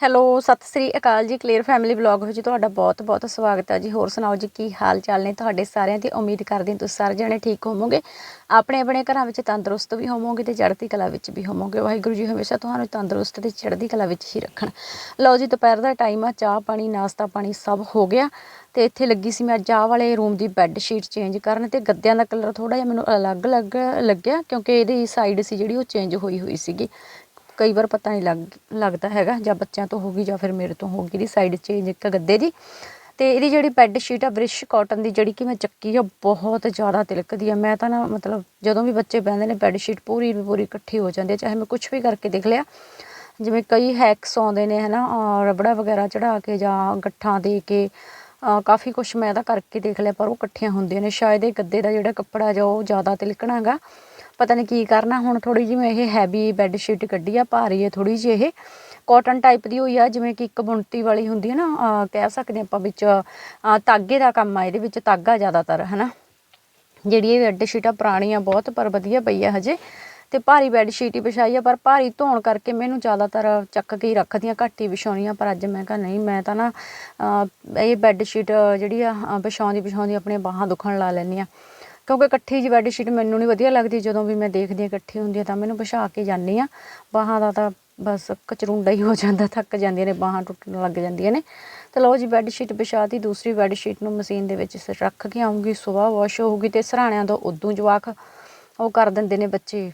Hello, Sat Sri ਅਕਾਲ ਜੀ clear family vlog ਵਿੱਚ ਤੁਹਾਡਾ ਬਹੁਤ ਬਹੁਤ ਸਵਾਗਤ ਹੈ ਜੀ। ਹੋਰ ਸੁਣਾਓ ਜੀ, ਕੀ ਹਾਲ ਚਾਲ ਨੇ ਤੁਹਾਡੇ ਸਾਰਿਆਂ ਦੀ? ਉਮੀਦ ਕਰਦੇ ਹਾਂ ਤੁਸੀਂ ਸਾਰੇ ਜਣੇ ਠੀਕ ਹੋਵੋਗੇ। ਆਪਣੇ ਆਪਣੇ ਘਰਾਂ ਵਿੱਚ ਤੰਦਰੁਸਤ ਵੀ ਹੋਵੋਗੇ ਤੇ ਚੜ੍ਹਦੀ ਕਲਾ ਵਿੱਚ ਵੀ ਹੋਵੋਗੇ। ਵਾਹਿਗੁਰੂ ਜੀ ਹਮੇਸ਼ਾ ਤੁਹਾਨੂੰ ਤੰਦਰੁਸਤ ਤੇ ਚੜ੍ਹਦੀ ਕਲਾ ਵਿੱਚ ਹੀ ਰੱਖਣ। ਲਓ ਜੀ, ਦੁਪਹਿਰ ਦਾ ਟਾਈਮ ਆ, ਚਾਹ ਪਾਣੀ, ਨਾਸ਼ਤਾ ਪਾਣੀ ਸਭ ਹੋ ਗਿਆ। ਤੇ ਇੱਥੇ ਲੱਗੀ ਸੀ ਮੈਂ ਚਾਹ ਵਾਲੇ ਰੂਮ ਦੀ ਬੈੱਡ ਸ਼ੀਟ ਚੇਂਜ ਕਰਨ ਤੇ ਗੱਦਿਆਂ ਦਾ ਕਲਰ ਥੋੜਾ ਜਿਹਾ ਮੈਨੂੰ ਅਲੱਗ-ਅਲੱਗ ਲੱਗਿਆ ਕਿਉਂਕਿ ਇਹਦੀ ਸਾਈਡ ਸੀ ਜਿਹੜੀ ਉਹ ਚੇਂਜ ਹੋਈ ਹੋਈ ਸੀਗੀ। ਕਈ ਵਾਰ ਪਤਾ ਨਹੀਂ ਲੱਗ, ਲੱਗਦਾ ਹੈਗਾ, ਜਾਂ ਬੱਚਿਆਂ ਤੋਂ ਹੋਗੀ ਜਾਂ ਫਿਰ ਮੇਰੇ ਤੋਂ ਹੋਗੀ ਦੀ ਸਾਈਡ ਚੇਂਜ ਇੱਕ ਗੱਦੇ ਦੀ। ਤੇ ਇਹਦੀ ਜਿਹੜੀ ਬੈੱਡ ਸ਼ੀਟ ਆ, ਬ੍ਰਿਸ਼ ਕਾਟਨ ਦੀ ਜਿਹੜੀ ਕਿ ਮੈਂ ਚੱਕੀ ਆ ਬਹੁਤ ਜ਼ਿਆਦਾ ਤਿਲਕਦੀ ਆ। ਮੈਂ ਤਾਂ ਨਾ, ਮਤਲਬ ਜਦੋਂ ਵੀ ਬੱਚੇ ਬਹਿੰਦੇ ਨੇ ਬੈੱਡ ਸ਼ੀਟ ਪੂਰੀ ਦੀ ਪੂਰੀ ਇਕੱਠੀ ਹੋ ਜਾਂਦੀ ਹੈ ਚਾਹੇ ਮੈਂ ਕੁਝ ਵੀ ਕਰਕੇ ਦੇਖ ਲਿਆ। ਜਿਵੇਂ ਕਈ ਹੈਕਸ ਆਉਂਦੇ ਨੇ, ਹਨਾ, ਅਹ, ਰਬੜਾ ਵਗੈਰਾ ਚੜਾ ਕੇ ਜਾਂ ਗੱਠਾਂ ਦੇ ਕੇ ਕਾਫੀ ਕੁਝ ਮੈਂ ਤਾਂ ਕਰਕੇ ਦੇਖ ਲਿਆ, ਪਰ ਉਹ ਇਕੱਠੀਆਂ ਹੁੰਦੀਆਂ ਨੇ। ਸ਼ਾਇਦ ਇਹ ਗੱਦੇ ਦਾ ਜਿਹੜਾ ਕੱਪੜਾ ਜਾਂ ਉਹ ਜ਼ਿਆਦਾ ਤਿਲਕਣਾਗਾ। ਪਤਾ ਨਹੀਂ ਕੀ ਕਰਨਾ, ਹੁਣ ਥੋੜੀ ਜਿਹੀ ਮੈਂ ਇਹ ਹੈਵੀ ਬੈੱਡ ਸ਼ੀਟ ਕੱਢੀ ਆ, ਭਾਰੀ ਹੈ ਥੋੜੀ ਜਿਹੀ ਇਹ। ਕਾਟਨ ਟਾਈਪ ਦੀ ਹੋਈ ਆ, ਜਿਵੇਂ ਕਿ ਇੱਕ ਬੁਣਤੀ ਵਾਲੀ ਹੁੰਦੀ ਹੈ ਨਾ ਕਹਿ ਸਕਦੇ ਆਪਾਂ ਵਿੱਚ, ਅਹ ਧਾਗੇ ਦਾ ਕੰਮ ਆ, ਇਹਦੇ ਵਿੱਚ ਧਾਗਾ ਜ਼ਿਆਦਾਤਰ, ਹਨਾ। ਜਿਹੜੀ ਇਹ ਬੈੱਡ ਸ਼ੀਟ ਆ, ਪੁਰਾਣੀ ਆ ਬਹੁਤ, ਪਰ ਵਧੀਆ ਪਈ ਆ ਹਜੇ। ਤੇ ਭਾਰੀ ਬੈੱਡ ਸ਼ੀਟ ਹੀ ਵਿਛਾਈ ਆ, ਪਰ ਭਾਰੀ ਧੋਣ ਕਰਕੇ ਮੈਨੂੰ ਜ਼ਿਆਦਾਤਰ ਚੱਕ ਕੇ ਹੀ ਰੱਖਦੀਆਂ, ਘੱਟ ਹੀ ਵਿਛਾਉਣੀ ਆ ਪਰ ਅੱਜ ਮੈਂ ਕਿਹਾ ਨਹੀਂ, ਮੈਂ ਤਾਂ ਨਾ ਇਹ ਬੈੱਡ ਸ਼ੀਟ ਜਿਹੜੀ ਆ ਵਿਛਾਉਂਦੀ ਵਿਛਾਉਂਦੀ ਆਪਣੀਆਂ ਬਾਹਾਂ ਦੁਖਣ ਲਾ ਲੈਂਦੀ ਆ। ਕਿਉਂਕਿ ਇਕੱਠੀ ਜਿਹੀ ਬੈੱਡਸ਼ੀਟ ਮੈਨੂੰ ਨਹੀਂ ਵਧੀਆ ਲੱਗਦੀ, ਜਦੋਂ ਵੀ ਮੈਂ ਦੇਖਦੀ ਹਾਂ ਇਕੱਠੀ ਹੁੰਦੀ ਆ ਤਾਂ ਮੈਨੂੰ ਵਿਛਾ ਕੇ ਜਾਂਦੀ ਆ ਬਾਹਾਂ ਦਾ ਤਾਂ ਬਸ ਕਚਰੁੰਡਾ ਹੀ ਹੋ ਜਾਂਦਾ, ਥੱਕ ਜਾਂਦੀਆਂ ਨੇ, ਬਾਹਾਂ ਟੁੱਟਣ ਲੱਗ ਜਾਂਦੀਆਂ ਨੇ। ਤੇ ਲਓ ਜੀ ਬੈੱਡਸ਼ੀਟ ਵਿਛਾਤੀ ਦੂਸਰੀ ਬੈੱਡਸ਼ੀਟ ਨੂੰ ਮਸ਼ੀਨ ਦੇ ਵਿੱਚ ਸ- ਰੱਖ ਕੇ ਆਉਂਗੀ, ਸਵੇਰ ਵਾਸ਼ ਹੋਊਗੀ ਤੇ ਸਰਾਣਿਆਂ ਤੋਂ ਉਦੋਂ ਜਵਾਕ ਉਹ ਕਰ ਦਿੰਦੇ ਨੇ ਬੱਚੇ,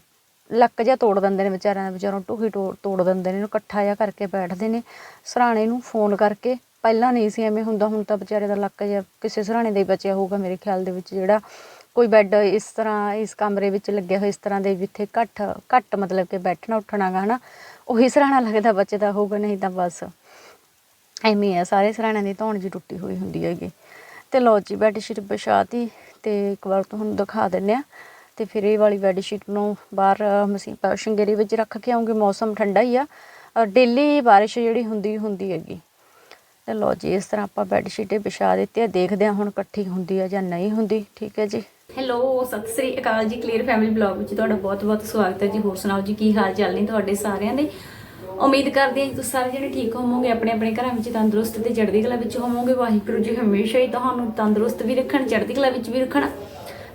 ਲੱਕ ਜਿਹਾ ਤੋੜ ਦਿੰਦੇ ਨੇ ਵਿਚਾਰਿਆਂ ਦਾ ਵਿਚਾਰੋਂ ਟੂਹੀ ਤੋੜ ਤੋੜ ਦਿੰਦੇ ਨੇ, ਇਹਨੂੰ ਇਕੱਠਾ ਜਿਹਾ ਕਰਕੇ ਬੈਠਦੇ ਨੇ। ਸਰਾਣੇ ਨੂੰ ਫੋਨ ਕਰਕੇ, ਪਹਿਲਾਂ ਨਹੀਂ ਸੀ ਐਵੇਂ ਹੁੰਦਾ, ਹੁਣ ਤਾਂ ਵਿਚਾਰੇ ਦਾ ਲੱਕ ਜਿਹਾ ਕਿਸੇ ਸਰਾਣੇ ਦਾ ਹੀ ਬਚਿਆ ਹੋਊਗਾ ਮੇਰੇ ਖਿਆਲ ਦੇ ਵਿੱਚ ਜਿਹੜਾ ਕੋਈ ਬੈੱਡ ਇਸ ਤਰ੍ਹਾਂ, ਇਸ ਕਮਰੇ ਵਿੱਚ ਲੱਗਿਆ ਹੋਇਆ ਇਸ ਤਰ੍ਹਾਂ ਦੇ ਜਿੱਥੇ ਘੱਟ ਘੱਟ ਮਤਲਬ ਕਿ ਬੈਠਣਾ ਉੱਠਣਾਗਾ ਹਨਾ, ਉਹੀ ਸਰਾਣਾ ਲੱਗਦਾ ਬਚਦਾ ਹੋਊਗਾ, ਨਹੀਂ ਤਾਂ ਬਸ ਐਵੇਂ ਆ, ਸਾਰੇ ਸਰਾਣਿਆਂ ਦੀ ਧੌਣ ਜੀ ਟੁੱਟੀ ਹੋਈ ਹੁੰਦੀ ਹੈਗੀ। ਤੇ ਲਓ ਜੀ ਬੈੱਡ ਸ਼ੀਟ ਵਿਛਾਤੀ ਤੇ ਇੱਕ ਵਾਰ ਤੁਹਾਨੂੰ ਦਿਖਾ ਦਿੰਨੇ ਆ ਤੇ ਫਿਰ ਇਹ ਵਾਲੀ ਬੈੱਡ ਸ਼ੀਟ ਨੂੰ ਬਾਹਰ ਮਸੀਂ ਸ਼ਿੰਗੇਰੀ ਵਿੱਚ ਰੱਖ ਕੇ ਆਉਂਗੇ, ਮੌਸਮ ਠੰਡਾ ਹੀ ਆ। ਡੇਲੀ ਬਾਰਿਸ਼ ਜਿਹੜੀ ਹੁੰਦੀ ਹੁੰਦੀ ਹੈਗੀ। ਤੇ ਲਓ ਜੀ, ਇਸ ਤਰ੍ਹਾਂ ਆਪਾਂ ਬੈੱਡ ਸ਼ੀਟੇ ਵਿਛਾ ਦਿੱਤੀ ਆ, ਦੇਖਦੇ ਆ ਹੁਣ ਇਕੱਠੀ ਹੁੰਦੀ ਆ ਜਾਂ ਨਹੀਂ ਹੁੰਦੀ, ਠੀਕ ਹੈ ਜੀ। ਹੈਲੋ ਸਤਿ ਸ੍ਰੀ ਅਕਾਲ ਜੀ ਕਲੀਅਰ ਫੈਮਿਲੀ ਬਲੌਗ ਵਿੱਚ ਤੁਹਾਡਾ ਬਹੁਤ-ਬਹੁਤ ਸਵਾਗਤ ਹੈ ਜੀ। ਹੋਰ ਸੁਣਾਓ ਜੀ, ਕੀ ਹਾਲ ਚਾਲ ਨੇ ਤੁਹਾਡੇ ਸਾਰਿਆਂ ਦੇ? ਉਮੀਦ ਕਰਦੇ ਹਾਂ ਜੀ ਤੁਸੀਂ ਸਾਰੇ ਜਿਹੜੇ ਠੀਕ ਹੋਵੋਗੇ ਆਪਣੇ ਆਪਣੇ ਘਰਾਂ ਵਿੱਚ ਤੰਦਰੁਸਤ ਤੇ ਚੜ੍ਹਦੀ ਕਲਾ ਵਿੱਚ ਹੋਵੋਗੇ। ਵਾਹਿਗੁਰੂ ਜੀ ਹਮੇਸ਼ਾ ਹੀ ਤੁਹਾਨੂੰ ਤੰਦਰੁਸਤ ਵੀ ਰੱਖਣ, ਚੜ੍ਹਦੀ ਕਲਾ ਵਿੱਚ ਵੀ ਰੱਖਣ।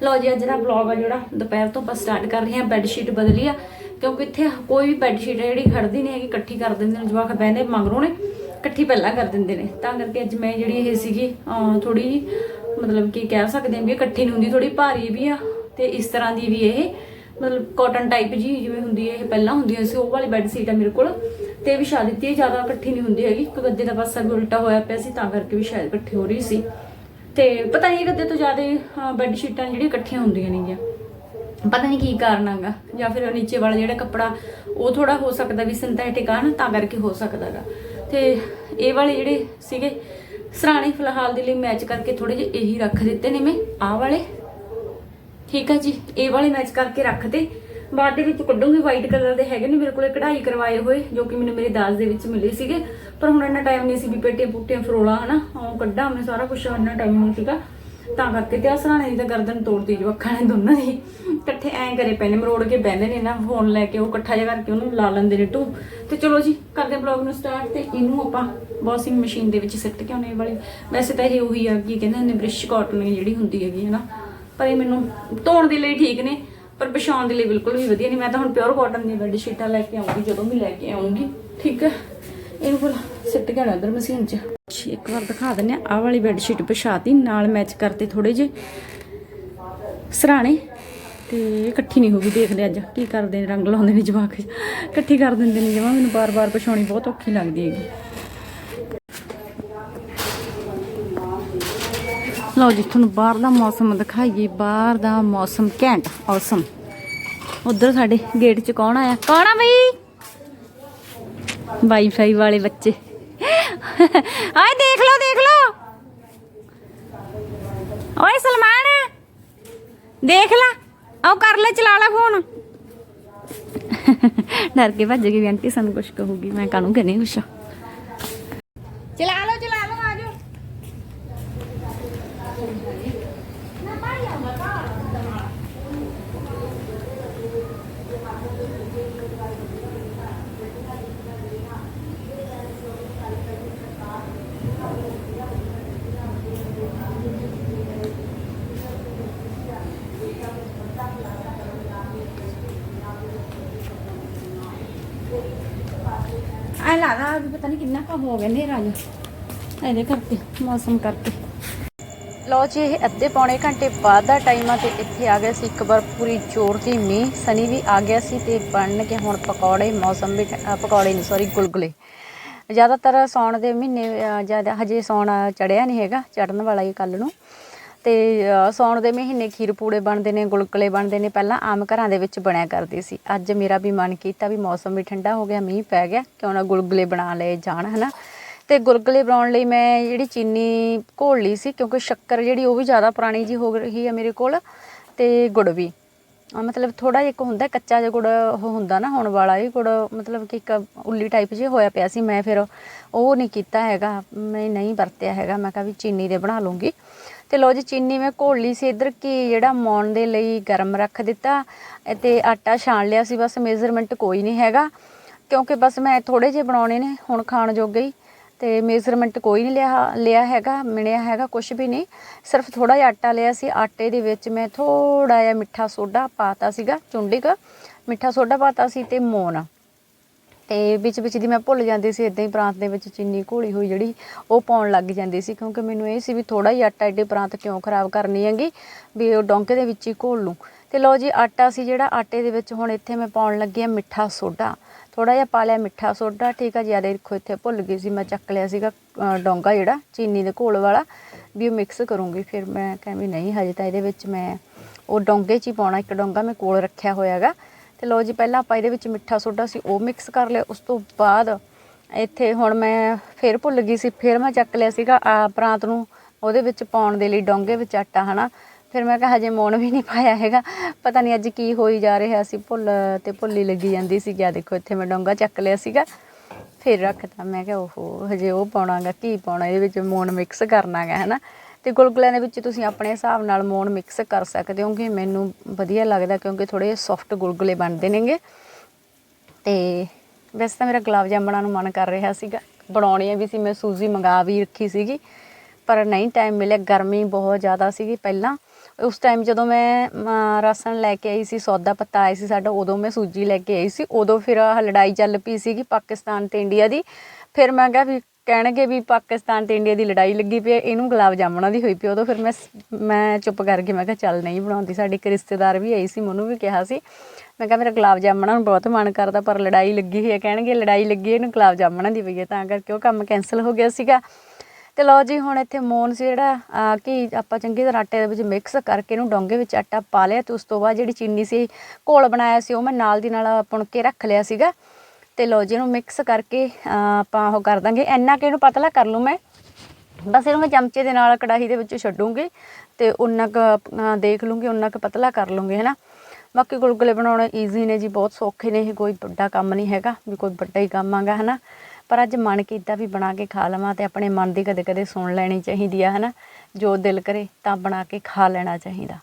ਲਓ ਜੀ, ਅੱਜ ਦਾ ਵਲੌਗ ਆ ਜਿਹੜਾ, ਦੁਪਹਿਰ ਤੋਂ ਆਪਾਂ ਸਟਾਰਟ ਕਰ ਰਹੇ ਹਾਂ ਬੈੱਡ ਸ਼ੀਟ ਬਦਲੀ ਆ। ਕਿਉਂਕਿ ਇੱਥੇ ਕੋਈ ਵੀ ਬੈੱਡ ਸ਼ੀਟ ਜਿਹੜੀ ਖੜਦੀ ਨਹੀਂ ਹੈਗੀ, ਇਕੱਠੀ ਕਰ ਦਿੰਦੇ ਨੇ, ਜਵਾਕ ਬਹਿੰਦੇ ਮਗਰੋਂ ਨੇ, ਇਕੱਠੀ ਪਹਿਲਾਂ ਕਰ ਦਿੰਦੇ ਨੇ। ਤਾਂ ਕਰਕੇ ਅੱਜ ਮੈਂ ਜਿਹੜੀ ਇਹ ਸੀਗੀ ਥੋੜੀ ਮਤਲਬ ਕਿ ਕਹਿ ਸਕਦੇ ਹਾਂ ਵੀ ਇਕੱਠੀ ਨਹੀਂ ਹੁੰਦੀ ਥੋੜੀ ਭਾਰੀ ਵੀ ਆ ਤੇ ਇਸ ਤਰ੍ਹਾਂ ਦੀ ਵੀ ਇਹ ਮਤਲਬ ਕਾਟਨ ਟਾਈਪ ਜੀ ਜਿਵੇਂ ਹੁੰਦੀ ਹੈ ਇਹ ਪਹਿਲਾਂ ਹੁੰਦੀ ਸੀ, ਉਹ ਵਾਲੀ ਬੈੱਡ ਸ਼ੀਟ ਆ ਮੇਰੇ ਕੋਲ ਤੇ ਵਿਛਾ ਦਿੱਤੀ ਹੈ, ਜ਼ਿਆਦਾ ਇਕੱਠੀ ਨਹੀਂ ਹੁੰਦੀ ਹੈਗੀ, ਇੱਕ ਗੱਦੇ ਦਾ ਪਾਸਾ ਵੀ ਉਲਟਾ ਹੋਇਆ ਪਿਆ ਸੀ, ਤਾਂ ਕਰਕੇ ਵੀ ਸ਼ਾਇਦ ਇਕੱਠੀ ਹੋ ਰਹੀ ਸੀ ਤੇ ਪਤਾ ਨਹੀਂ ਗੱਦੇ ਤੋਂ ਜ਼ਿਆਦਾ ਬੈੱਡ ਸ਼ੀਟਾਂ ਜਿਹੜੀਆਂ ਇਕੱਠੀਆਂ ਹੁੰਦੀਆਂ ਨੇਗੀਆਂ। ਪਤਾ ਨਹੀਂ ਕੀ ਕਾਰਨ ਹੈਗਾ, ਜਾਂ ਫਿਰ ਨੀਚੇ ਵਾਲਾ ਜਿਹੜਾ ਕੱਪੜਾ, ਉਹ ਥੋੜਾ ਹੋ ਸਕਦਾ ਵੀ ਸਿੰਥੈਟਿਕ ਆ ਨਾ, ਤਾਂ ਕਰਕੇ ਹੋ ਸਕਦਾਗਾ ਤੇ ਇਹ ਵਾਲੇ ਜਿਹੜੇ ਸੀਗੇ ਸਰਾਣੇ ਫਿਲਹਾਲ ਦੇ ਲਈ ਮੈਚ ਕਰਕੇ ਥੋੜੇ ਜਿਹੇ ਇਹੀ ਰੱਖ ਦਿੱਤੇ ਨੇ ਮੈਂ, ਆਹ ਵਾਲੇ। ਠੀਕ ਆ ਜੀ, ਇਹ ਵਾਲੇ ਮੈਚ ਕਰਕੇ ਰੱਖ ਦੇ ਬਾਅਦ ਦੇ ਵਿੱਚ ਕੱਢੂੰਗੀ ਵਾਈਟ ਕਲਰ ਦੇ ਹੈਗੇ ਨੇ ਮੇਰੇ ਕੋਲੇ ਕਢਾਈ ਕਰਵਾਏ ਹੋਏ, ਜੋ ਕਿ ਮੈਨੂੰ ਮੇਰੇ ਦਾਜ ਦੇ ਵਿੱਚ ਮਿਲੇ ਸੀਗੇ। ਪਰ ਹੁਣ ਇੰਨਾ ਟਾਈਮ ਨਹੀਂ ਸੀ ਵੀ ਪੇਟੀਆਂ ਪੁੱਟੀਆਂ ਫਰੋਲਾ, ਹਨਾ, ਉਹ ਕੱਢਾਂ ਮੈਂ ਸਾਰਾ ਕੁਝ ਇੰਨਾ ਟਾਈਮ ਨਹੀਂ ਸੀਗਾ। ਤਾਂ ਕਰਕੇ ਤੇ ਆਸਰਾਣੇ ਦੀ ਤਾਂ ਗਰਦਨ ਤੋੜਦੀ ਜੋ ਅੱਖਾਂ ਨੇ ਦੋਨਾਂ ਦੀ। ਇਕੱਠੇ ਐਂ ਕਰੇ ਪਏ ਨੇ, ਮਰੋੜ ਕੇ ਬਹਿੰਦੇ ਨੇ ਨਾ, ਫੋਨ ਲੈ ਕੇ ਉਹ ਇਕੱਠਾ ਜਿਹਾ ਕਰਕੇ ਉਹਨੂੰ ਲਾ ਲੈਂਦੇ ਨੇ ਟੂ ਤੇ ਚਲੋ ਜੀ, ਕਰਦੇ ਬਲੌਗ ਨੂੰ ਸਟਾਰਟ ਤੇ ਇਹਨੂੰ ਆਪਾਂ ਵਾਸ਼ਿੰਗ ਮਸ਼ੀਨ ਦੇ ਵਿੱਚ ਸਿੱਟ ਕੇ ਆਉਣੇ ਵਾਲੇ। ਵੈਸੇ ਤਾਂ ਇਹ ਉਹੀ ਆ, ਕੀ ਕਹਿੰਦੇ ਨੇ ਬ੍ਰਿਸ਼ ਕਾਟਨ ਜਿਹੜੀ ਹੁੰਦੀ ਹੈਗੀ ਹੈ ਨਾ ਪਰ ਇਹ ਮੈਨੂੰ ਧੋਣ ਦੇ ਲਈ ਠੀਕ ਨੇ, ਪਰ ਵਿਛਾਉਣ ਦੇ ਲਈ ਬਿਲਕੁਲ ਵੀ ਵਧੀਆ ਨਹੀਂ। ਮੈਂ ਤਾਂ ਹੁਣ ਪਿਓਰ ਕਾਟਨ ਦੀ ਬੈੱਡ ਸ਼ੀਟਾਂ ਲੈ ਕੇ ਆਉਂਗੀ, ਜਦੋਂ ਵੀ ਲੈ ਕੇ ਆਉਂਗੀ, ਠੀਕ ਹੈ? ਇਹਨੂੰ ਫਿਰ ਸਿੱਟ ਕੇ ਆਉਣਾ ਉਧਰ ਮਸ਼ੀਨ 'ਚ। ਇੱਕ ਵਾਰ ਦਿਖਾ ਦਿੰਨੇ ਆ ਆਹ ਵਾਲੀ ਬੈੱਡ ਸ਼ੀਟ ਨਾਲ ਮੈਚ ਕਰਤੇ ਥੋੜੇ ਜਿਹੇ ਸਰਾਣੇ। ਤੇ ਇਕੱਠੀ ਨਹੀਂ ਹੋ ਗਈ ਦੇਖਦੇ ਅੱਜ ਕੀ ਕਰਦੇ ਨੇ, ਰੰਗ ਲਾਉਂਦੇ ਨੇ ਜਵਾਕ। ਇਕੱਠੀ ਕਰ ਦਿੰਦੇ ਨੇ ਜਮਾ, ਮੈਨੂੰ ਬਾਰ-ਬਾਰ ਪਛਾਉਣੀ ਬਹੁਤ ਔਖੀ ਲੱਗਦੀ ਹੈਗੀ। ਲਓ ਜੀ, ਤੁਹਾਨੂੰ ਬਾਹਰ ਦਾ ਮੌਸਮ ਦਿਖਾਈਏ, ਬਾਹਰ ਦਾ ਮੌਸਮ ਘੈਂਟ ਔਸਮ ਉਧਰ ਸਾਡੇ ਗੇਟ 'ਚ ਕੌਣ ਆਇਆ? ਕੌਣ ਆ ਬਈ? ਵਾਈਫਾਈ ਵਾਲੇ ਬੱਚੇ। ਆਏ ਦੇਖ ਲਓ ਦੇਖ ਲਓ। ਓਏ ਸਲਮਾਨ, ਦੇਖ ਲੈ। ਆਓ ਕਰ ਲੈ, ਚਲਾ ਲੈ ਫੋਨ। ਡਰ ਕੇ ਭੱਜ ਗਈ ਆਂਟੀ, ਸਾਨੂੰ ਕੁਝ ਕਹੂਗੀ। ਮੈਂ ਕਾਹਨੂੰ ਕਹਿੰਦੀ ਕੁਛ ਚਲਾ ਲਓ ਚਲਾ ਲਓ ਆ ਜਾਓ ਐ ਲੱਗਦਾ ਵੀ ਪਤਾ ਨਹੀਂ ਕਿੰਨਾ ਕੁ ਹੋ ਗਿਆ ਨੇਰਾ ਜੀ ਇਹਦੇ ਕਰਕੇ ਮੌਸਮ ਕਰਕੇ। ਲੋ ਜੀ, ਇਹ ਅੱਧੇ ਪੌਣੇ ਘੰਟੇ ਬਾਅਦ ਦਾ ਟਾਈਮ ਆ ਤੇ ਇੱਥੇ ਆ ਗਿਆ ਸੀ ਇੱਕ ਵਾਰ ਪੂਰੀ ਜ਼ੋਰ ਦੀ ਮੀਂਹ। ਸਨੀ ਵੀ ਆ ਗਿਆ ਸੀ ਤੇ ਬਣ ਕੇ ਹੁਣ ਪਕੌੜੇ, ਮੌਸਮ ਵੀ ਪਕੌੜੇ ਨਹੀਂ ਸੌਰੀ ਗੁਲਗੁਲੇ। ਜ਼ਿਆਦਾਤਰ ਸੌਣ ਦੇ ਮਹੀਨੇ ਜ਼ਿਆਦਾ ਹਜੇ ਸੌਣ ਚੜਿਆ ਨਹੀਂ ਹੈਗਾ ਚੜਨ ਵਾਲਾ ਹੀ ਕੱਲ ਨੂੰ। ਤੇ ਅ, ਸਾਉਣ ਦੇ ਮਹੀਨੇ ਖੀਰ ਪੂੜੇ ਬਣਦੇ ਨੇ ਗੁਲਗੁਲੇ ਬਣਦੇ ਨੇ ਪਹਿਲਾਂ ਆਮ ਘਰਾਂ ਦੇ ਵਿੱਚ ਬਣਿਆ ਕਰਦੇ ਸੀ। ਅੱਜ ਮੇਰਾ ਵੀ ਮਨ ਕੀਤਾ ਵੀ ਮੌਸਮ ਵੀ ਠੰਡਾ ਹੋ ਗਿਆ ਮੀਂਹ ਪੈ ਗਿਆ ਕਿਉਂ ਨਾ ਗੁਲਗੁਲੇ ਬਣਾ ਲਏ ਜਾਣ ਹਨਾ? ਤੇ ਗੁਲਗੁਲੇ ਬਣਾਉਣ ਲਈ ਮੈਂ ਜਿਹੜੀ ਚੀਨੀ ਘੋਲ ਲਈ ਸੀ ਕਿਉਂਕਿ ਸ਼ੱਕਰ ਜਿਹੜੀ ਉਹ ਵੀ ਜ਼ਿਆਦਾ ਪੁਰਾਣੀ ਜੀ ਹੋ ਰਹੀ ਹੈ ਮੇਰੇ ਕੋਲ ਤੇ ਗੁੜ ਵੀ। ਮਤਲਬ ਥੋੜਾ ਜਿਹਾ ਇੱਕ ਹੁੰਦਾ ਕੱਚਾ ਜਿਹਾ ਗੁੜ ਉਹ ਹੁੰਦਾ ਨਾ ਹੁਣ ਵਾਲਾ ਹੀ ਗੁੜ ਮਤਲਬ ਕਿ ਇੱਕ ਉੱਲੀ ਟਾਈਪ ਜਿਹਾ ਹੋਇਆ ਪਿਆ ਸੀ ਮੈਂ ਫਿਰ ਉਹ ਨਹੀਂ ਕੀਤਾ ਹੈਗਾ ਮੈਂ ਨਹੀਂ ਵਰਤਿਆ ਹੈਗਾ ਮੈਂ ਕਿਹਾ ਵੀ ਚੀਨੀ ਦੇ ਬਣਾ ਲੂੰਗੀ ਤੇ ਲੋ ਜੀ, ਚੀਨੀ ਮੈਂ ਘੋਲ ਲਈ ਸੀ ਇੱਧਰ ਕੀ ਜਿਹੜਾ ਮੌਣ ਦੇ ਲਈ ਗਰਮ ਰੱਖ ਦਿੱਤਾ ਤੇ ਆਟਾ ਛਾਣ ਲਿਆ ਸੀ, ਬਸ ਮੇਜ਼ਰਮੈਂਟ ਕੋਈ ਨਹੀਂ ਹੈਗਾ, ਕਿਉਂਕਿ ਬਸ ਮੈਂ ਥੋੜੇ ਜਿਹੇ ਬਣਾਉਣੇ ਨੇ, ਹੁਣ ਖਾਣ ਜੋਗੇ ਹੀ, ਤੇ ਮੇਜ਼ਰਮੈਂਟ ਕੋਈ ਨਹੀਂ ਲਿਆ ਲਿਆ ਹੈਗਾ ਮਿਣਿਆ ਹੈਗਾ ਕੁਝ ਵੀ ਨਹੀਂ, ਸਿਰਫ ਥੋੜਾ ਜਿਹਾ ਆਟਾ ਲਿਆ ਸੀ, ਆਟੇ ਦੇ ਵਿੱਚ ਮੈਂ ਥੋੜਾ ਜਿਹਾ ਮਿੱਠਾ ਸੋਡਾ ਪਾਤਾ ਸੀਗਾ ਚੁੰਡੀ ਕੁ ਮਿੱਠਾ ਸੋਡਾ ਪਾਤਾ ਸੀ ਤੇ ਮੋਨ ਤੇ ਵਿੱਚ ਵਿੱਚ ਦੀ ਮੈਂ ਭੁੱਲ ਜਾਂਦੀ ਸੀ ਇਦਾਂ ਹੀ ਪ੍ਰਾਂਤ ਦੇ ਵਿੱਚ ਚੀਨੀ ਘੋਲੀ ਹੋਈ ਜਿਹੜੀ ਉਹ ਪਾਉਣ ਲੱਗ ਜਾਂਦੀ ਸੀ, ਕਿਉਂਕਿ ਮੈਨੂੰ ਇਹ ਸੀ ਵੀ ਥੋੜਾ ਹੀ ਆਟਾ ਐਡੇ ਪ੍ਰਾਂਤ ਕਿਉਂ ਖਰਾਬ ਕਰਨੀ ਹੈਗੀ, ਵੀ ਉਹ ਡੋਂਕੇ ਦੇ ਵਿੱਚ ਹੀ ਘੋਲ ਲੂੰ ਤੇ ਲਓ ਜੀ, ਆਟਾ ਸੀ ਜਿਹੜਾ, ਆਟੇ ਦੇ ਵਿੱਚ ਹੁਣ ਇੱਥੇ ਮੈਂ ਪਾਉਣ ਲੱਗੀ ਆ ਮਿੱਠਾ ਸੋਡਾ। ਥੋੜਾ ਜਿਹਾ ਪਾ ਲਿਆ ਮਿੱਠਾ ਸੋਡਾ, ਠੀਕ ਆ ਜ਼ਿਆਦਾ ਦੇਖੋ ਇੱਥੇ ਭੁੱਲ ਗਈ ਸੀ, ਮੈਂ ਚੱਕ ਲਿਆ ਸੀਗਾ ਡੋਂਗਾ ਜਿਹੜਾ, ਚੀਨੀ ਦੇ ਘੋਲ ਵਾਲਾ, ਵੀ ਉਹ ਮਿਕਸ ਕਰੂੰਗੀ। ਫਿਰ ਮੈਂ ਕਿਹਾ ਵੀ ਨਹੀਂ, ਹਜੇ ਤਾਂ ਇਹਦੇ ਵਿੱਚ ਮੈਂ ਉਹ ਡੋਂਗੇ 'ਚ ਹੀ ਪਾਉਣਾ, ਇੱਕ ਡੋਂਗਾ ਮੈਂ ਕੋਲ ਰੱਖਿਆ ਹੋਇਆ ਹੈਗਾ। ਤੇ ਲਓ ਜੀ, ਪਹਿਲਾਂ ਆਪਾਂ ਇਹਦੇ ਵਿੱਚ ਮਿੱਠਾ ਸੋਡਾ ਸੀ, ਉਹ ਮਿਕਸ ਕਰ ਲਿਆ। ਉਸ ਤੋਂ ਬਾਅਦ ਇੱਥੇ ਹੁਣ ਮੈਂ ਫਿਰ ਭੁੱਲ ਗਈ ਸੀ, ਫਿਰ ਮੈਂ ਚੱਕ ਲਿਆ ਸੀਗਾ, ਆ ਪ੍ਰਾਂਤ ਨੂੰ ਉਹਦੇ ਵਿੱਚ ਪਾਉਣ ਦੇ ਲਈ ਡੋਂਗੇ ਵਿੱਚ ਆਟਾ, ਹਨਾ। ਫਿਰ ਮੈਂ ਕਿਹਾ ਹਜੇ ਮੋਣ ਵੀ ਨਹੀਂ ਪਾਇਆ ਹੈਗਾ। ਪਤਾ ਨਹੀਂ ਅੱਜ ਕੀ ਹੋਈ ਜਾ ਰਿਹਾ ਸੀ ਭੁੱਲ ਤੇ ਭੁੱਲੀ ਲੱਗੀ ਜਾਂਦੀ ਸੀ ਕਿਆ ਦੇਖੋ, ਇੱਥੇ ਮੈਂ ਡੋਂਗਾ ਚੱਕ ਲਿਆ ਸੀਗਾ। ਫਿਰ ਰੱਖਤਾ, ਮੈਂ ਕਿਹਾ, ਓਹੋ, ਹਜੇ ਉਹ ਪਾਉਣਾਗਾ, ਕੀ ਪਾਉਣਾ, ਇਹਦੇ ਵਿੱਚ ਮੋਣ ਮਿਕਸ ਕਰਨਾਗਾ, ਹੈਨਾ। ਤੇ ਗੁਲਗੁਲਿਆਂ ਦੇ ਵਿੱਚ ਤੁਸੀਂ ਆਪਣੇ ਹਿਸਾਬ ਨਾਲ ਮੋਣ ਮਿਕਸ ਕਰ ਸਕਦੇ ਹੋਗੇ ਮੈਨੂੰ ਵਧੀਆ ਲੱਗਦਾ ਕਿਉਂਕਿ ਥੋੜੇ ਸੌਫਟ ਗੁਲਗੁਲੇ ਬਣਦੇ ਨੇਗੇ। ਤੇ ਵੈਸੇ ਤਾਂ ਮੇਰਾ ਗੁਲਾਬ ਜਾਮਣਾ ਨੂੰ ਮਨ ਕਰ ਰਿਹਾ ਸੀਗਾ। ਬਣਾਉਣੀਆਂ ਵੀ ਸੀ ਮੈਂ ਸੂਜੀ ਮੰਗਾ ਵੀ ਰੱਖੀ ਸੀਗੀ ਪਰ ਨਹੀਂ ਟਾਈਮ ਮਿਲਿਆ ਗਰਮੀ ਬਹੁਤ ਜ਼ਿਆਦਾ ਸੀਗੀ ਪਹਿਲਾਂ। ਉਸ ਟਾਈਮ ਜਦੋਂ ਮੈਂ ਅਮ, ਲੈ ਕੇ ਆਈ ਸੀ ਸੌਦਾ ਪੱਤਾ ਆਇਆ ਸੀ ਸਾਡਾ ਉਦੋਂ ਮੈਂ ਸੂਜੀ ਲੈ ਕੇ ਆਈ ਸੀ। ਉਦੋਂ ਫਿਰ ਲੜਾਈ ਚੱਲ ਪਈ ਸੀਗੀ ਪਾਕਿਸਤਾਨ ਤੇ ਇੰਡੀਆ ਦੀ। ਫਿਰ ਮੈਂ ਕਿਹਾ ਵੀ ਕਹਿਣਗੇ ਵੀ ਪਾਕਿਸਤਾਨ ਤੇ ਇੰਡੀਆ ਦੀ ਲੜਾਈ ਲੱਗੀ ਪਈ ਹੈ ਇਹਨੂੰ ਗੁਲਾਬ ਜਾਮਣਾ ਦੀ ਹੋਈ ਪਈ ਉਦੋਂ ਫਿਰ ਮੈਂ ਮੈਂ ਚੁੱਪ ਕਰਕੇ ਮੈਂ ਕਿਹਾ ਚੱਲ ਨਹੀਂ ਬਣਾਉਂਦੀ। ਸਾਡੀ ਇੱਕ ਰਿਸ਼ਤੇਦਾਰ ਵੀ ਆਈ ਸੀ ਮੈਨੂੰ ਵੀ ਕਿਹਾ ਸੀ। ਮੈਂ ਕਿਹਾ ਮੇਰਾ ਗੁਲਾਬ ਜਾਮਣਾ ਨੂੰ ਬਹੁਤ ਮਨ ਕਰਦਾ ਪਰ ਲੜਾਈ ਲੱਗੀ ਹੋਈ ਹੈ। ਕਹਿਣਗੇ ਲੜਾਈ ਲੱਗੀ ਇਹਨੂੰ ਗੁਲਾਬ ਜਾਮਣਾ ਦੀ ਪਈ ਹੈ। ਤਾਂ ਕਰਕੇ ਉਹ ਕੰਮ ਕੈਨਸਲ ਹੋ ਗਿਆ ਸੀਗਾ। ਤੇ ਲਓ ਜੀ ਹੁਣ ਇੱਥੇ ਮੋਨ ਸੀ ਜਿਹੜਾ ਅਹ, ਕਿ ਆਪਾਂ ਚੰਗੀ ਤਰ੍ਹਾਂ ਆਟੇ ਦੇ ਵਿੱਚ ਮਿਕਸ ਕਰਕੇ ਇਹਨੂੰ ਡੋਂਗੇ ਵਿੱਚ ਆਟਾ ਪਾ ਲਿਆ ਤੇ ਉਸ ਤੋਂ ਬਾਅਦ ਜਿਹੜੀ ਚੀਨੀ ਸੀ ਘੋਲ ਬਣਾਇਆ ਸੀ ਉਹ ਮੈਂ ਨਾਲ ਦੀ ਨਾਲ ਪੁਣ ਕੇ ਰੱਖ ਲਿਆ ਸੀਗਾ। ਤੇ ਲਓ ਜੀ ਇਹਨੂੰ ਮਿਕਸ ਕਰਕੇ ਆਪਾਂ ਉਹ ਕਰ ਦਾਂਗੇ। ਇੰਨਾ ਕਿ ਇਹਨੂੰ ਪਤਲਾ ਕਰ ਲੂੰ ਮੈਂ। ਬਸ ਇਹਨੂੰ ਮੈਂ ਚਮਚੇ ਦੇ ਨਾਲ ਕੜਾਹੀ ਦੇ ਵਿੱਚ ਛੱਡੂੰਗੀ ਤੇ ਉਨਾ ਕੁ ਦੇਖ ਲੂੰਗੀ ਉਨਾ ਕੁ ਪਤਲਾ ਕਰ ਲੂੰਗੀ ਹੈ ਨਾ ਬਾਕੀ ਗੁਲਗੁਲੇ ਬਣਾਉਣੇ ਈਜ਼ੀ ਨੇ ਜੀ, ਬਹੁਤ ਸੌਖੇ ਨੇ, ਇਹ ਕੋਈ ਵੱਡਾ ਕੰਮ ਨਹੀਂ ਹੈਗਾ, ਵੀ ਕੋਈ ਵੱਡਾ ਹੀ ਕੰਮ ਆਗਾ ਹੈ ਨਾ ਪਰ ਅੱਜ ਮਨ ਕੀਤਾ ਵੀ ਬਣਾ ਕੇ ਖਾ ਲਵਾਂ ਤੇ ਆਪਣੇ ਮਨ ਦੀ ਕਦੇ ਕਦੇ ਸੁਣ ਲੈਣੀ ਚਾਹੀਦੀ ਆ ਹੈ ਨਾ ਜੋ ਦਿਲ ਕਰੇ ਤਾਂ ਬਣਾ ਕੇ ਖਾ ਲੈਣਾ ਚਾਹੀਦਾ।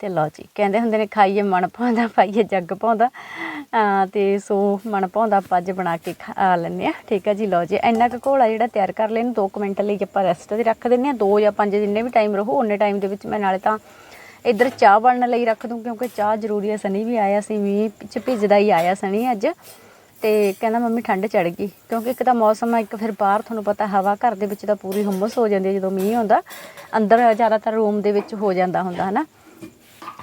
ਤੇ ਲਓ ਜੀ, ਕਹਿੰਦੇ ਹੁੰਦੇ ਨੇ ਖਾਈਏ ਮਨ ਪਾਉਂਦਾ, ਪਾਈਏ ਜੱਗ ਪਾਉਂਦਾ। ਅਹ ਤੇ ਸੋ ਮਨ ਪਾਉਂਦਾ ਆਪਾਂ ਅੱਜ ਬਣਾ ਕੇ ਖਾ ਲੈਂਦੇ ਆ ਠੀਕ ਹੈ ਜੀ, ਲਓ ਜੀ, ਇੰਨਾ ਕੁ ਘੋਲਾ ਜਿਹੜਾ ਤਿਆਰ ਕਰ ਲੈਣ 2 ਮਿੰਟ ਲਈ ਆਪਾਂ ਰੈਸਟ ਤੇ ਰੱਖ ਦਿੰਦੇ ਆ 2 ਜਾਂ 5 ਜਿੰਨੇ ਵੀ ਟਾਈਮ ਰਹੋ ਉਹਨੇ ਟਾਈਮ ਦੇ ਵਿੱਚ ਮੈਂ ਨਾਲੇ ਤਾਂ ਇੱਧਰ ਚਾਹ ਬਣਨ ਲਈ ਰੱਖ ਦੂੰ, ਕਿਉਂਕਿ ਚਾਹ ਜ਼ਰੂਰੀ ਹੈ ਸਨੀ ਵੀ ਆਇਆ ਸੀ ਮੀਂਹ ਪਿੱਛੇ ਭਿੱਜਦਾ ਹੀ ਆਇਆ ਸਨੀ ਅੱਜ। ਤੇ ਕਹਿੰਦਾ ਮੰਮੀ ਠੰਡ ਚੜ ਗਈ, ਕਿਉਂਕਿ ਇੱਕ ਤਾਂ ਮੌਸਮ ਆ, ਇੱਕ ਫਿਰ ਬਾਹਰ ਤੁਹਾਨੂੰ ਪਤਾ ਹਵਾ ਘਰ ਦੇ ਵਿੱਚ ਤਾਂ ਪੂਰੀ ਹੁੰਮਸ ਹੋ ਜਾਂਦੀ ਹੈ ਜਦੋਂ ਮੀਂਹ ਆਉਂਦਾ। ਅੰਦਰ ਜ਼ਿਆਦਾਤਰ ਰੂਮ ਦੇ ਵਿੱਚ ਹੋ ਜਾਂਦਾ ਹੁੰਦਾ, ਹਨਾ?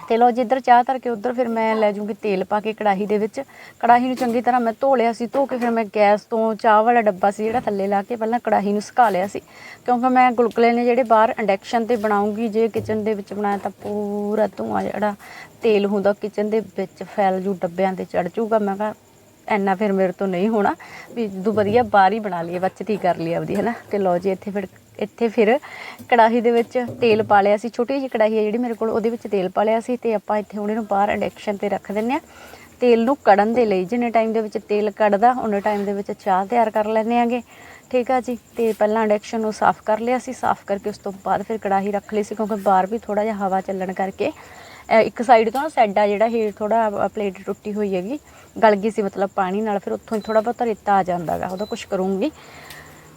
ਤੇ ਲੋ ਜਿੱਧਰ ਚਾਹ ਧਰ ਕੇ ਉਧਰ ਫਿਰ ਮੈਂ ਲੈ ਜੂੰਗੀ ਤੇਲ ਪਾ ਕੇ ਕੜਾਹੀ ਦੇ ਵਿੱਚ। ਕੜਾਹੀ ਨੂੰ ਚੰਗੀ ਤਰ੍ਹਾਂ ਮੈਂ ਧੋ ਲਿਆ ਸੀ, ਧੋ ਕੇ ਫਿਰ ਮੈਂ ਗੈਸ ਤੋਂ ਚਾਹ ਵਾਲਾ ਡੱਬਾ ਸੀ ਜਿਹੜਾ ਥੱਲੇ ਲਾ ਕੇ ਪਹਿਲਾਂ ਕੜਾਹੀ ਨੂੰ ਸੁਕਾ ਲਿਆ ਸੀ। ਕਿਉਂਕਿ ਮੈਂ ਗੁਲਗੁਲੇ ਨੇ ਜਿਹੜੇ ਬਾਹਰ ਇੰਡਕਸ਼ਨ ਤੇ ਬਣਾਉਂਗੀ, ਜੇ ਕਿਚਨ ਦੇ ਵਿੱਚ ਬਣਾਇਆ ਤਾਂ ਪੂਰਾ ਧੂੰਆਂ ਜਿਹੜਾ ਤੇਲ ਹੁੰਦਾ ਕਿਚਨ ਦੇ ਵਿੱਚ ਫੈਲ ਜੂ, ਡੱਬਿਆਂ ਤੇ ਚੜ ਜੂਗਾ। ਮੈਂ ਕਿਹਾ, ਇੰਨਾ ਫਿਰ ਮੇਰੇ ਤੋਂ ਨਹੀਂ ਹੋਣਾ ਵੀ ਜਦੋਂ ਵਧੀਆ ਬਾਹਰ ਹੀ ਬਣਾ ਲਈਏ, ਬੱਚਤੀ ਕਰ ਲਈ ਆਪਦੀ ਹੈ ਨਾ ਤੇ ਲਓ ਜੀ, ਇੱਥੇ ਫਿਰ ਇੱਥੇ ਫਿਰ ਕੜਾਹੀ ਦੇ ਵਿੱਚ ਤੇਲ ਪਾ ਲਿਆ ਸੀ। ਛੋਟੀ ਜਿਹੀ ਕੜਾਹੀ ਹੈ ਜਿਹੜੀ ਮੇਰੇ ਕੋਲ, ਉਹਦੇ ਵਿੱਚ ਤੇਲ ਪਾ ਲਿਆ ਸੀ ਤੇ ਆਪਾਂ ਇੱਥੇ ਹੁਣ ਇਹਨੂੰ ਬਾਹਰ ਇੰਡਕਸ਼ਨ ਤੇ ਰੱਖ ਦਿੰਨੇ ਆ ਤੇਲ ਨੂੰ ਕੜਨ ਦੇ ਲਈ ਜਿੰਨੇ ਟਾਈਮ ਦੇ ਵਿੱਚ ਤੇਲ ਕੜਦਾ, ਉਹਨੇ ਟਾਈਮ ਦੇ ਵਿੱਚ ਚਾਹ ਤਿਆਰ ਕਰ ਲੈਂਦੇ ਆਂਗੇ ਠੀਕ ਆ ਜੀ? ਤੇ ਪਹਿਲਾਂ ਇੰਡਕਸ਼ਨ ਨੂੰ ਸਾਫ਼ ਕਰ ਲਿਆ ਸੀ। ਸਾਫ਼ ਕਰਕੇ ਉਸ ਤੋਂ ਬਾਅਦ ਫਿਰ ਕੜਾਹੀ ਰੱਖ ਲਈ ਸੀ ਕਿਉਂਕਿ ਬਾਹਰ ਵੀ ਥੋੜਾ ਜਿਹਾ ਹਵਾ ਚੱਲਣ ਕਰਕੇ। ਇੱਕ ਸਾਈਡ ਤੋਂ ਨਾ ਸਾਡਾ ਜਿਹੜਾ, ਇਹ ਥੋੜਾ ਪਲੇਟ ਟੁੱਟੀ ਹੋਈ ਹੈਗੀ। ਗਲ ਗਈ ਸੀ ਮਤਲਬ ਪਾਣੀ ਨਾਲ, ਫਿਰ ਉੱਥੋਂ ਹੀ ਥੋੜਾ ਬਹੁਤ ਰੇਤਾ ਆ ਜਾਂਦਾਗਾ ਉਹਦਾ ਕੁਝ ਕਰੂੰਗੀ।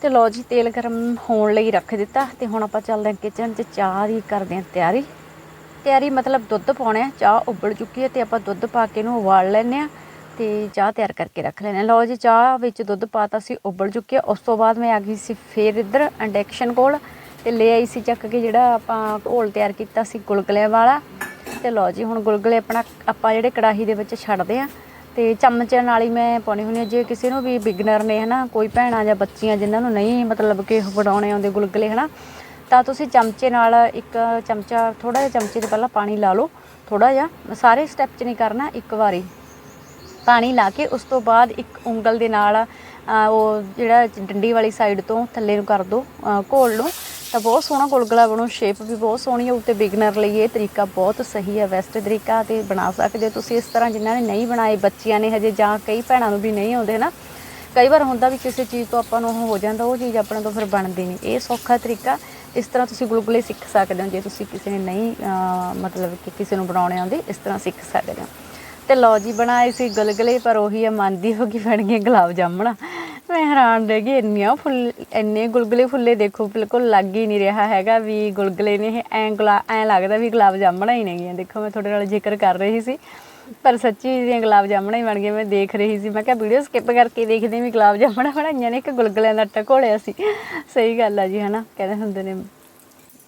ਤੇ ਲਓ ਜੀ, ਤੇਲ ਗਰਮ ਹੋਣ ਲਈ ਰੱਖ ਦਿੱਤਾ ਤੇ ਹੁਣ ਆਪਾਂ ਚੱਲਦੇ ਹਾਂ ਕਿਚਨ 'ਚ, ਚਾਹ ਦੀ ਕਰਦੇ ਹਾਂ ਤਿਆਰੀ। ਤਿਆਰੀ ਮਤਲਬ ਦੁੱਧ ਪਾਉਣਾ ਹੈ, ਚਾਹ ਉਬਲ ਚੁੱਕੀ ਹੈ ਤੇ ਆਪਾਂ ਦੁੱਧ ਪਾ ਕੇ ਇਹਨੂੰ ਉਬਾਲ ਲੈਂਦੇ ਆ ਤੇ ਚਾਹ ਤਿਆਰ ਕਰਕੇ ਰੱਖ ਲੈਣਾ ਲਓ ਜੀ, ਚਾਹ ਵਿੱਚ ਦੁੱਧ ਪਾਤਾ ਸੀ, ਉਬਲ ਚੁੱਕਿਆ। ਉਸ ਤੋਂ ਬਾਅਦ ਮੈਂ ਆ ਗਈ ਸੀ ਫੇਰ ਇੱਧਰ ਇੰਡੈਕਸ਼ਨ ਕੋਲ ਤੇ ਲੈ ਆਈ ਸੀ ਚੱਕ ਕੇ ਜਿਹੜਾ ਆਪਾਂ ਘੋਲ ਤਿਆਰ ਕੀਤਾ ਸੀ ਗੁਲਗੁਲਿਆਂ ਵਾਲਾ। ਤੇ ਲਓ ਜੀ, ਹੁਣ ਗੁਲਗਲੇ ਆਪਣਾ ਆਪਾਂ ਜਿਹੜੇ ਕੜਾਹੀ ਦੇ ਵਿੱਚ ਛੱਡਦੇ ਆ ਤੇ ਚਮਚਿਆਂ ਨਾਲ ਹੀ ਮੈਂ ਪਾਉਣੀ ਹੁੰਦੀ ਹਾਂ। ਜੇ ਕਿਸੇ ਨੂੰ ਵੀ ਬਿਗਨਰ ਨੇ ਹਨਾ, ਕੋਈ ਭੈਣਾਂ ਜਾਂ ਬੱਚੀਆਂ ਜਿਨ੍ਹਾਂ ਨੂੰ ਨਹੀਂ ਮਤਲਬ ਕਿ ਬਣਾਉਣੇ ਆਉਂਦੇ ਗੁਲਗੁਲੇ ਹਨਾ, ਤਾਂ ਤੁਸੀਂ ਚਮਚੇ ਨਾਲ ਇੱਕ ਚਮਚਾ ਥੋੜਾ ਜਿਹਾ ਚਮਚੇ 'ਚ ਪਹਿਲਾਂ ਪਾਣੀ ਲਾ ਲਓ ਥੋੜਾ ਜਿਹਾ, ਸਾਰੇ ਸਟੈਪ 'ਚ ਨਹੀਂ ਕਰਨਾ, ਇੱਕ ਵਾਰੀ ਪਾਣੀ ਲਾ ਕੇ ਉਸ ਤੋਂ ਬਾਅਦ ਇੱਕ ਉਂਗਲ ਦੇ ਨਾਲ ਉਹ ਜਿਹੜਾ ਡੰਡੀ ਵਾਲੀ ਸਾਈਡ ਤੋਂ ਥੱਲੇ ਨੂੰ ਕਰ ਦੋ ਘੋਲ ਲਓ। ਤਾਂ ਬਹੁਤ ਸੋਹਣਾ ਗੁਲਗੁਲਾ ਬਣੋ ਸ਼ੇਪ ਵੀ ਬਹੁਤ ਸੋਹਣੀ ਹੈ ਉੱਤੇ ਬਿਗਨਰ ਲਈ ਇਹ ਤਰੀਕਾ ਬਹੁਤ ਸਹੀ ਹੈ ਵੈਸਟ ਤਰੀਕਾ ਤੇ ਬਣਾ ਸਕਦੇ ਹੋ ਤੁਸੀਂ ਇਸ ਤਰ੍ਹਾਂ ਜਿਨ੍ਹਾਂ ਨੇ ਨਹੀਂ ਬਣਾਏ, ਬੱਚਿਆਂ ਨੇ ਹਜੇ ਜਾਂ ਕਈ ਭੈਣਾਂ ਨੂੰ ਵੀ ਨਹੀਂ ਆਉਂਦੇ ਨਾ ਕਈ ਵਾਰ ਹੁੰਦਾ ਵੀ ਕਿਸੇ ਚੀਜ਼ ਤੋਂ ਆਪਾਂ ਨੂੰ ਹੋ ਜਾਂਦਾ, ਉਹ ਚੀਜ਼ ਆਪਣੇ ਤੋਂ ਫਿਰ ਬਣਦੀ ਨਹੀਂ। ਇਹ ਸੌਖਾ ਤਰੀਕਾ, ਇਸ ਤਰ੍ਹਾਂ ਤੁਸੀਂ ਗੁਲਗੁਲੇ ਸਿੱਖ ਸਕਦੇ ਹੋ, ਜੇ ਤੁਸੀਂ ਕਿਸੇ ਨੇ ਨਹੀਂ ਮਤਲਬ ਕਿ ਕਿਸੇ ਨੂੰ ਬਣਾਉਣੇ ਆਉਂਦੇ, ਇਸ ਤਰ੍ਹਾਂ ਸਿੱਖ ਸਕਦੇ ਹੋ। ਤੇ ਲੋ ਜੀ, ਬਣਾਏ ਸੀ ਗੁਲਗੁਲੇ, ਪਰ ਉਹੀ ਹੈ ਮੰਨਦੀ ਹੋ ਗਈ ਬਣ ਗਏ ਗੁਲਾਬ ਜਾਮਣਾ। ਮੈਂ ਹੈਰਾਨ ਰਹਿ ਗਈ ਇੰਨੀਆਂ ਫੁੱਲ, ਇੰਨੇ ਗੁਲਗੁਲੇ ਫੁੱਲੇ ਦੇਖੋ, ਬਿਲਕੁਲ ਲੱਗ ਹੀ ਨਹੀਂ ਰਿਹਾ ਹੈਗਾ ਵੀ ਗੁਲਗੁਲੇ ਨੇ ਇਹ ਐਂ ਗੁਲਾ, ਐਂ ਲੱਗਦਾ ਵੀ ਗੁਲਾਬ ਜਾਮਣਾ ਹੀ ਨੇਗੀਆਂ। ਦੇਖੋ, ਮੈਂ ਤੁਹਾਡੇ ਨਾਲ ਜ਼ਿਕਰ ਕਰ ਰਹੀ ਸੀ, ਪਰ ਸੱਚੀ ਦੀਆਂ ਗੁਲਾਬ ਜਾਮਣਾ ਹੀ ਬਣ ਗਏ ਮੈਂ ਦੇਖ ਰਹੀ ਸੀ। ਮੈਂ ਕਿਹਾ ਵੀਡੀਓ ਸਕਿਪ ਕਰਕੇ ਦੇਖਦੇ ਵੀ ਗੁਲਾਬ ਜਾਮਣਾ ਬਣਾਈਆਂ ਨੇ ਇੱਕ ਗੁਲਗੁਲਿਆਂ ਦਾ ਆਟਾ ਘੋਲਿਆ ਸੀ। ਸਹੀ ਗੱਲ ਆ ਜੀ, ਹਨਾ? ਕਹਿੰਦੇ ਹੁੰਦੇ ਨੇ,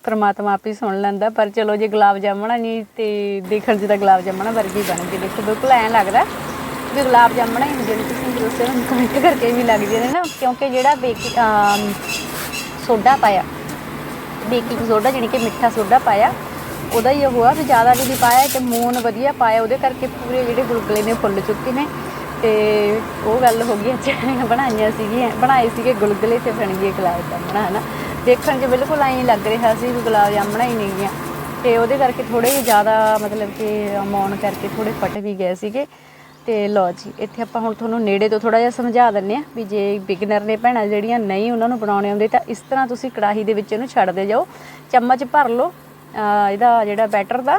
ਪਰਮਾਤਮਾ ਆਪ ਹੀ ਸੁਣ ਲੈਂਦਾ, ਪਰ ਚਲੋ ਜੇ ਗੁਲਾਬ ਜਾਮਣਾ ਨਹੀਂ ਤੇ ਦੇਖਣ 'ਚ ਤਾਂ ਗੁਲਾਬ ਜਾਮਣਾ ਵਰਗੀ ਬਣ ਗਈ। ਦੇਖੋ, ਬਿਲਕੁਲ ਐਂ ਲੱਗਦਾ। ਵੀ ਗੁਲਾਬ ਜਾਮਣਾ ਹੀ ਹੁੰਦੇ ਨੇ ਤੁਸੀਂ ਦੱਸਿਓ ਮੈਨੂੰ ਕਮੈਂਟ ਕਰਕੇ ਵੀ ਲੱਗਦੇ ਨੇ ਨਾ, ਕਿਉਂਕਿ ਜਿਹੜਾ ਬੇਕਿੰਗ ਸੋਡਾ ਪਾਇਆ, ਬੇਕਿੰਗ ਸੋਡਾ ਜਾਣੀ ਕਿ ਮਿੱਠਾ ਸੋਡਾ ਪਾਇਆ, ਉਹਦਾ ਹੀ ਉਹ ਵੀ ਜ਼ਿਆਦਾ ਵੀ ਨਹੀਂ ਪਾਇਆ, ਤੇ ਮੂਨ ਵਧੀਆ ਪਾਇਆ, ਉਹਦੇ ਕਰਕੇ ਪੂਰੇ ਜਿਹੜੇ ਗੁਲਗੁਲੇ ਨੇ ਫੁੱਲ ਚੁੱਕੇ ਨੇ, ਤੇ ਉਹ ਗੱਲ ਹੋ ਗਈ ਅੱਜ ਬਣਾਈਆਂ ਸੀਗੀਆਂ, ਬਣਾਏ ਸੀਗੇ ਗੁਲਗੁਲੇ ਤੇ ਬਣ ਗਏ ਗੁਲਾਬ ਜਾਮਣਾ ਹਨਾ? ਦੇਖਣ 'ਚ ਬਿਲਕੁਲ ਐਂ ਲੱਗ ਰਿਹਾ ਸੀ ਵੀ ਗੁਲਾਬ ਜਾਮਣਾ ਹੀ ਨਹੀਂ ਗੀਆਂ, ਤੇ ਉਹਦੇ ਕਰਕੇ ਥੋੜੇ ਜਿਹੇ ਜ਼ਿਆਦਾ ਮਤਲਬ ਕਿ ਅਮਾਉਣ ਕਰਕੇ ਥੋੜੇ ਫਟ ਵੀ ਗਏ ਸੀਗੇ ਤੇ ਲਓ ਜੀ, ਇੱਥੇ ਆਪਾਂ ਹੁਣ ਤੁਹਾਨੂੰ ਨੇੜੇ ਤੋਂ ਥੋੜਾ ਜਿਹਾ ਸਮਝਾ ਦਿੰਨੇ ਆ ਵੀ ਜੇ ਬਿਗਨਰ ਨੇ ਭੈਣਾਂ ਜਿਹੜੀਆਂ ਨਹੀਂ ਉਹਨਾਂ ਨੂੰ ਬਣਾਉਣੇ ਆਉਂਦੇ ਤਾਂ ਇਸ ਤਰ੍ਹਾਂ ਤੁਸੀਂ ਕੜਾਹੀ ਦੇ ਵਿੱਚ ਇਹਨੂੰ ਛੱਡਦੇ ਜਾਓ। ਚਮਚ ਭਰ ਲਓ ਇਹਦਾ ਜਿਹੜਾ ਬੈਟਰ ਦਾ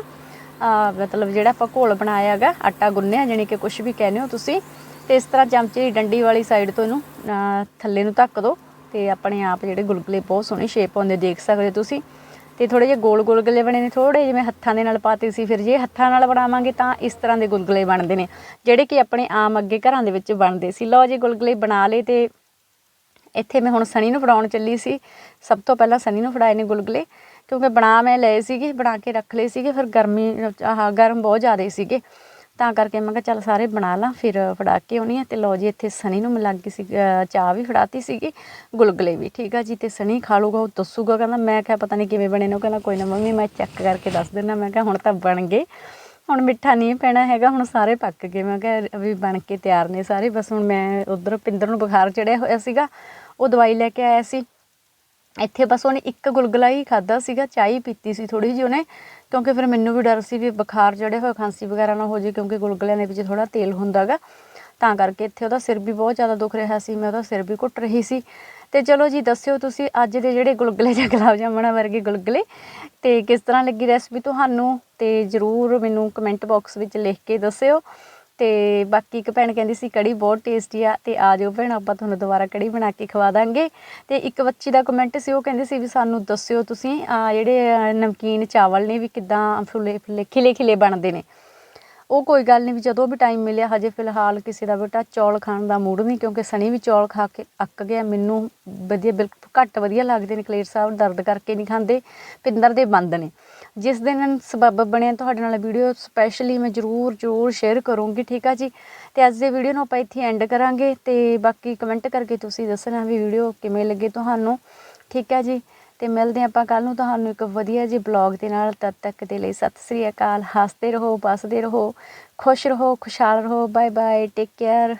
ਮਤਲਬ ਜਿਹੜਾ ਆਪਾਂ ਘੋਲ ਬਣਾਇਆ ਹੈਗਾ, ਆਟਾ ਗੁੰਨਿਆ ਜਾਣੀ ਕਿ ਕੁਝ ਵੀ ਕਹਿੰਦੇ ਹੋ ਤੁਸੀਂ, ਤੇ ਇਸ ਤਰ੍ਹਾਂ ਚਮਚੇ ਦੀ ਡੰਡੀ ਵਾਲੀ ਸਾਈਡ ਤੋਂ ਇਹਨੂੰ ਥੱਲੇ ਨੂੰ ਧੱਕ ਦਿਓ ਤੇ ਆਪਣੇ ਆਪ ਜਿਹੜੇ ਗੁਲਗੁਲੇ ਬਹੁਤ ਸੋਹਣੀ ਸ਼ੇਪ ਆਉਂਦੇ ਦੇਖ ਸਕਦੇ ਹੋ ਤੁਸੀਂ। ਤੇ ਥੋੜੇ ਜਿਹੇ ਗੋਲ ਗੁਲਗਲੇ ਬਣੇ ਨੇ ਥੋੜੇ ਜਿਵੇਂ ਹੱਥਾਂ ਦੇ ਨਾਲ ਪਾਤੇ ਸੀ। ਫਿਰ ਜੇ ਹੱਥਾਂ ਨਾਲ ਬਣਾਵਾਂਗੇ ਤਾਂ ਇਸ ਤਰ੍ਹਾਂ ਦੇ ਗੁਲਗੁਲੇ ਬਣਦੇ ਨੇ, ਜਿਹੜੇ ਕਿ ਆਪਣੇ ਆਮ ਅੱਗੇ ਘਰਾਂ ਦੇ ਵਿੱਚ ਬਣਦੇ ਸੀ। ਲਓ ਜੀ, ਗੁਲਗੁਲੇ ਬਣਾ ਲਏ ਤੇ ਇੱਥੇ ਮੈਂ ਹੁਣ ਸਣੀ ਨੂੰ ਫੜਾਉਣ ਚੱਲੀ ਸੀ। ਸਭ ਤੋਂ ਪਹਿਲਾਂ ਸਣੀ ਨੂੰ ਫੜਾਏ ਨੇ ਗੁਲਗੁਲੇ, ਕਿਉਂਕਿ ਬਣਾ ਮੈਂ ਲਏ ਸੀਗੇ, ਬਣਾ ਕੇ ਰੱਖ ਲਏ ਸੀਗੇ। ਫਿਰ ਗਰਮੀ, ਆਹ ਗਰਮ ਬਹੁਤ ਜ਼ਿਆਦਾ ਸੀਗੇ। ਤਾਂ ਕਰਕੇ ਮੈਂ ਕਿਹਾ ਚੱਲ ਸਾਰੇ ਬਣਾ ਲਾਂ, ਫਿਰ ਫੜਾ ਕੇ ਆਉਣੀ ਆ ਤੇ ਲਓ ਜੀ ਇੱਥੇ ਸਣੀ ਨੂੰ ਮੈਂ ਗਈ ਸੀ ਚਾਹ ਵੀ ਫੜਾਤੀ ਸੀਗੀ, ਗੁਲਗਲੇ ਵੀ, ਠੀਕ ਆ ਜੀ, ਤੇ ਸਣੀ ਖਾ ਲੂਗਾ, ਉਹ ਦੱਸੂਗਾ, ਕਹਿੰਦਾ ਮੈਂ ਕਿਹਾ ਪਤਾ ਨਹੀਂ ਕਿਵੇਂ ਬਣੇ ਨੇ, ਉਹ ਕਹਿੰਦਾ ਕੋਈ ਨਾ ਮੰਮੀ ਮੈਂ ਚੈੱਕ ਕਰਕੇ ਦੱਸ ਦਿੰਦਾ, ਮੈਂ ਕਿਹਾ ਹੁਣ ਤਾਂ ਬਣ ਗਏ, ਹੁਣ ਮਿੱਠਾ ਨਹੀਂ ਪੈਣਾ ਹੈਗਾ, ਹੁਣ ਸਾਰੇ ਪੱਕ ਗਏ, ਮੈਂ ਕਿਹਾ ਵੀ ਬਣ ਕੇ ਤਿਆਰ ਨੇ ਸਾਰੇ, ਬਸ ਹੁਣ ਮੈਂ ਉਧਰ ਪਿੰਦਰ ਨੂੰ ਬੁਖਾਰ ਚੜਿਆ ਹੋਇਆ ਸੀਗਾ, ਉਹ ਦਵਾਈ ਲੈ ਕੇ ਆਇਆ ਸੀ, ਇੱਥੇ ਬਸ ਉਹਨੇ ਇੱਕ ਗੁਲਗੁਲਾ ਹੀ ਖਾਦਾ ਸੀਗਾ, ਚਾਹ ਹੀ ਪੀਤੀ ਸੀ ਥੋੜੀ ਜਿਹੀ ਉਹਨੇ ਕਿਉਂਕਿ ਫਿਰ ਮੈਨੂੰ ਵੀ ਡਰ ਸੀ ਵੀ ਬੁਖਾਰ ਚੜੇ ਹੋਏ ਖਾਂਸੀ ਵਗੈਰਾ ਨਾ ਹੋ ਜੇ ਕਿਉਂਕਿ ਗੁਲਗੁਲਿਆਂ ਦੇ ਵਿੱਚ ਥੋੜਾ ਤੇਲ ਹੁੰਦਾਗਾ। ਤਾਂ ਕਰਕੇ ਇੱਥੇ ਉਹਦਾ ਸਿਰ ਵੀ ਬਹੁਤ ਜ਼ਿਆਦਾ ਦੁਖ ਰਿਹਾ ਸੀ, ਮੈਂ ਉਹਦਾ ਸਿਰ ਵੀ ਘੁੱਟ ਰਹੀ ਸੀ। ਤੇ ਚਲੋ ਜੀ, ਦੱਸਿਓ ਤੁਸੀਂ ਅੱਜ ਦੇ ਜਿਹੜੇ ਗੁਲਗਲੇ ਜਾਂ ਗੁਲਾਬ ਜਾਮਣਾ ਵਰਗੇ ਗੁਲਗਲੇ ਤੇ ਕਿਸ ਤਰ੍ਹਾਂ ਲੱਗੀ ਰੈਸਪੀ ਤੁਹਾਨੂੰ? ਤੇ ਜਰੂਰ ਮੈਨੂੰ ਕਮੈਂਟ ਬਾਕਸ ਵਿੱਚ ਲਿਖ ਕੇ ਦੱਸਿਓ। ਤੇ ਬਾਕੀ ਇੱਕ ਭੈਣ ਕਹਿੰਦੀ ਸੀ, ਕੜੀ ਬਹੁਤ ਟੇਸਟੀ ਆ, ਤੇ ਆ ਜਾਓ ਭੈਣ, ਆਪਾਂ ਤੁਹਾਨੂੰ ਦੁਬਾਰਾ ਕੜੀ ਬਣਾ ਕੇ ਖਵਾ ਦਾਂਗੇ। ਤੇ ਇੱਕ ਬੱਚੀ ਦਾ ਕਮੈਂਟ ਸੀ, ਉਹ ਕਹਿੰਦੀ ਸੀ ਵੀ ਸਾਨੂੰ ਦੱਸਿਓ ਤੁਸੀਂ, ਆ ਜਿਹੜੇ ਨਮਕੀਨ ਚਾਵਲ ਨੇ ਵੀ ਕਿਦਾਂ ਫੁੱਲੇ ਫੁੱਲੇ, ਖਿਲੇ ਖਿਲੇ ਬਣਦੇ ਨੇ। ਉਹ ਕੋਈ ਗੱਲ ਨਹੀਂ ਵੀ ਜਦੋਂ ਵੀ ਟਾਈਮ ਮਿਲਿਆ, ਹਜੇ ਫਿਲਹਾਲ ਕਿਸੇ ਦਾ ਬੇਟਾ ਚੌਲ ਖਾਣ ਦਾ ਮੂਡ ਨਹੀਂ ਕਿਉਂਕਿ ਸਣੀ ਵੀ ਚੌਲ ਖਾ ਕੇ ਅੱਕ ਗਿਆ। ਮੈਨੂੰ ਵਧੀਆ, ਬਿਲਕੁਲ ਘੱਟ ਵਧੀਆ ਲੱਗਦੇ ਨੇ, ਕਲੇਰ ਸਾਹਿਬ ਦਰਦ ਕਰਕੇ ਨਹੀਂ ਖਾਂਦੇ, ਪਿੰਦਰ ਦੇ ਬੰਦ ਨੇ। ਜਿਸ ਦਿਨ ਸਬੱਬ ਬਣਿਆ ਤੁਹਾਡੇ ਨਾਲ ਵੀਡੀਓ ਸਪੈਸ਼ਲੀ ਮੈਂ ਜ਼ਰੂਰ ਜ਼ਰੂਰ ਸ਼ੇਅਰ ਕਰੂੰਗੀ, ਠੀਕ ਆ ਜੀ? ਤੇ ਅੱਜ ਦੇ ਵੀਡੀਓ ਨੂੰ ਆਪਾਂ ਇੱਥੇ ਐਂਡ ਕਰਾਂਗੇ ਤੇ ਬਾਕੀ ਕਮੈਂਟ ਕਰਕੇ ਤੁਸੀਂ ਦੱਸਣਾ ਵੀ ਵੀਡੀਓ ਕਿਵੇਂ ਲੱਗੇ ਤੁਹਾਨੂੰ, ਠੀਕ ਹੈ ਜੀ? ਤੇ ਮਿਲਦੇ ਆਪਾਂ ਕੱਲ ਨੂੰ ਤੁਹਾਨੂੰ ਇੱਕ ਵਧੀਆ ਜੀ ਬਲੌਗ ਦੇ ਨਾਲ, ਤਦ ਤੱਕ ਦੇ ਲਈ ਸਤਿ ਸ੍ਰੀ ਅਕਾਲ, ਹੱਸਦੇ ਰਹੋ ਬਸਦੇ ਰਹੋ, ਖੁਸ਼ ਰਹੋ, ਖੁਸ਼ਹਾਲ ਰਹੋ ਬਾਏ ਬਾਏ ਟੇਕ ਕੇਅਰ